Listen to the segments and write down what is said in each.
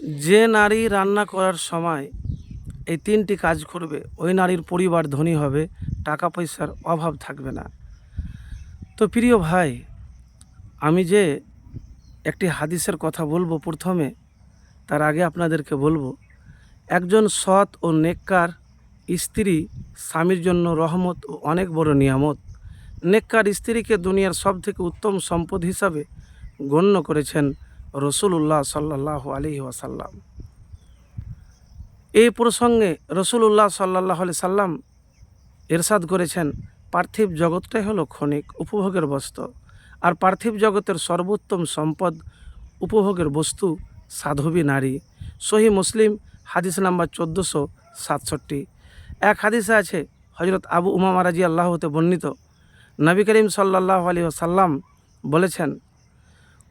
যে নারী রান্না করার সময় এই তিনটি কাজ করবে, ওই নারীর পরিবার ধনী হবে, টাকা পয়সার অভাব থাকবে না। তো প্রিয় ভাই, আমি যে একটি হাদিসের কথা বলব প্রথমে, তার আগে আপনাদেরকে বলব, একজন সৎ ও নেককার স্ত্রী স্বামীর জন্য রহমত ও অনেক বড় নিয়ামত। নেককার স্ত্রীকে দুনিয়ার সব থেকে উত্তম সম্পদ হিসাবে গণ্য করেছেন রসুল্লাহ সাল্লাহ আলী ওয়াসাল্লাম। এই প্রসঙ্গে রসুল্লাহ সাল্লাহ আলি সাল্লাম এরশাদ করেছেন, পার্থিব জগৎটাই হলো ক্ষণিক উপভোগের বস্তু, আর পার্থিব জগতের সর্বোত্তম সম্পদ উপভোগের বস্তু সাধবী নারী। সহি মুসলিম, হাদিস নাম্বার চোদ্দোশো সাতষট্টি। এক হাদিসে আছে হজরত আবু উমামা রাজি আল্লাহতে বর্ণিত, নবী করিম সাল্লাহ আলী সাল্লাম বলেছেন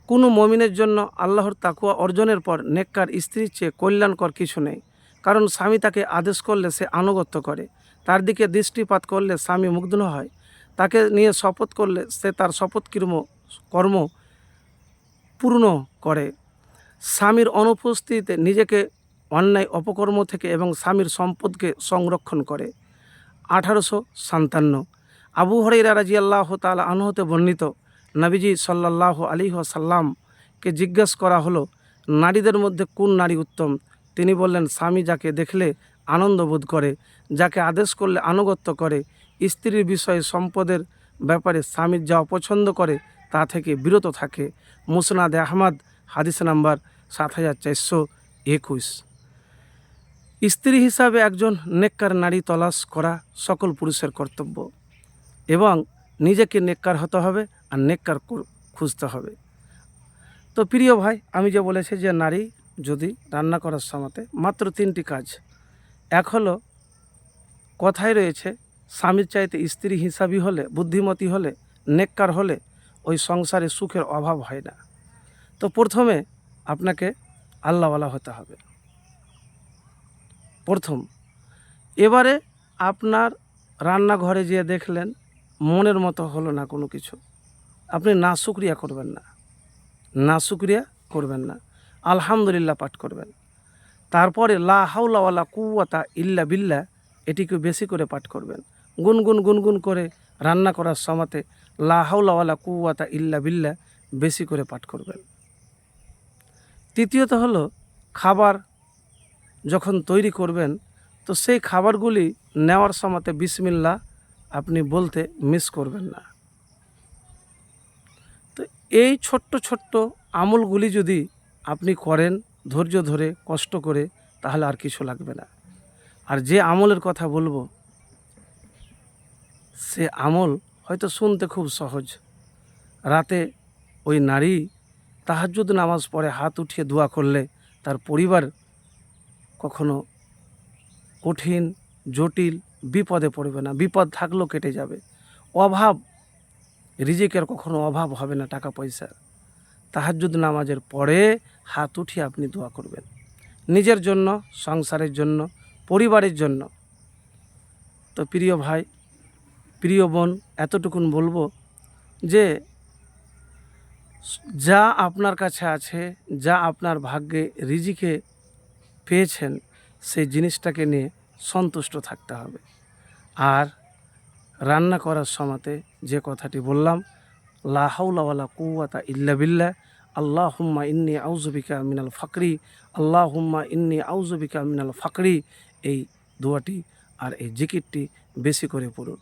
কোনো মমিনের জন্য আল্লাহর তাকুয়া অর্জনের পর নেককার স্ত্রীর চেয়ে কল্যাণকর কিছু নেই। কারণ স্বামী তাকে আদেশ করলে সে আনুগত্য করে। তার দিকে দৃষ্টিপাত করলে স্বামী মুগ্ধ হয়। তাকে নিয়ে শপথ করলে সে তার শপথ কর্ম কর্ম পূর্ণ করে। স্বামীর অনুপস্থিতিতে নিজেকে অন্যায় অপকর্ম থেকে এবং স্বামীর সম্পদকে সংরক্ষণ করে। আঠারোশো সান্তান্ন আবু হরাইরা রাজি আল্লাহ তালা আনহতে বর্ণিত নবীজি সাল্লাহ আলী সাল্লামকে জিজ্ঞেস করা হলো, নারীদের মধ্যে কোন নারী উত্তম? তিনি বললেন, স্বামী যাকে দেখলে আনন্দ বোধ করে, যাকে আদেশ করলে আনুগত্য করে, স্ত্রীর বিষয়ে সম্পদের ব্যাপারে স্বামীর যা অপছন্দ করে তা থেকে বিরত থাকে। মুসনাদ আহমদ, হাদিস নাম্বার সাত হাজার চারশো একুশ। স্ত্রী হিসাবে একজন নেককার নারী তলাশ করা সকল পুরুষের কর্তব্য এবং নিজেকে নেককার হতে হবে। আর নেককার খুঁজতে হবে। তো প্রিয় ভাই, আমি যে বলেছি যে নারী যদি রান্না করার সময়তে মাত্র তিনটি কাজ, এক হলো কথাই রয়েছে, স্বামীর চাইতে স্ত্রী হিসাবী হলে, বুদ্ধিমতী হলে, নেককার হলে ওই সংসারে সুখের অভাব হয় না। তো প্রথমে আপনাকে আল্লাহওয়ালা হতে হবে। প্রথম, এবারে আপনার রান্নাঘরে যেয়ে দেখলেন মনের মতো হলো না কোনো কিছু। আপনি না শুক্রিয়া করবেন না। না শুক্রিয়া করবেন না। আলহামদুলিল্লাহ পাঠ করবেন। তারপরে লা হাউলাওয়ালা কুয়াতা ইল্লা বিল্লা এটিকে বেশি করে পাঠ করবেন। গুনগুন গুনগুন করে রান্না করার সময়তে লা হাউলাওয়ালা কুয়াতা ইল্লা বিল্লা বেশি করে পাঠ করবেন। তৃতীয়ত হলো খাবার যখন তৈরি করবেন, তো সেই খাবারগুলি নেওয়ার সময়তে বিসমিল্লা আপনি বলতে মিস করবেন না। এই ছোট্ট ছোট্ট আমলগুলি যদি আপনি করেন ধৈর্য ধরে, কষ্ট করে, তাহলে আর কিছু লাগবে না। আর যে আমলের কথা বলব, সে আমল হয়তো শুনতে খুব সহজ। রাতে ওই নারী তাহাজ্জুদ নামাজ পড়ে, হাত উঠিয়ে দোয়া করলে তার পরিবার কখনো কঠিন, জটিল বিপদে পড়বে না। বিপদ থাকলেও কেটে যাবে। অভাব রিজিকের কখনো অভাব হবে না টাকা পয়সার তাহাজ্জুদ নামাজের পরে হাত উঠিয়ে আপনি দোয়া করবেন। নিজের জন্য, সংসারের জন্য, পরিবারের জন্য। তো প্রিয় ভাই, প্রিয় বোন, এতটুকুন বলব যে, যা আপনার কাছে আছে, যা আপনার ভাগ্যে রিজিকে পেয়েছেন, সেই জিনিসটাকে নিয়ে সন্তুষ্ট থাকতে হবে। আর রান্না করার সময়তে যে কথাটি বললাম লাহাউলাওয়ালা কুয়াতা ইল্লা বিল্লা আল্লাহ হুম্মা ইন্নি আউজবিকা মিনাল ফাকরি আল্লাহ হুম্মা ইন্নি আউজবিকা মিনাল ফাকরি, এই দোয়াটি আর এই জিকিরটি বেশি করে পড়ুন।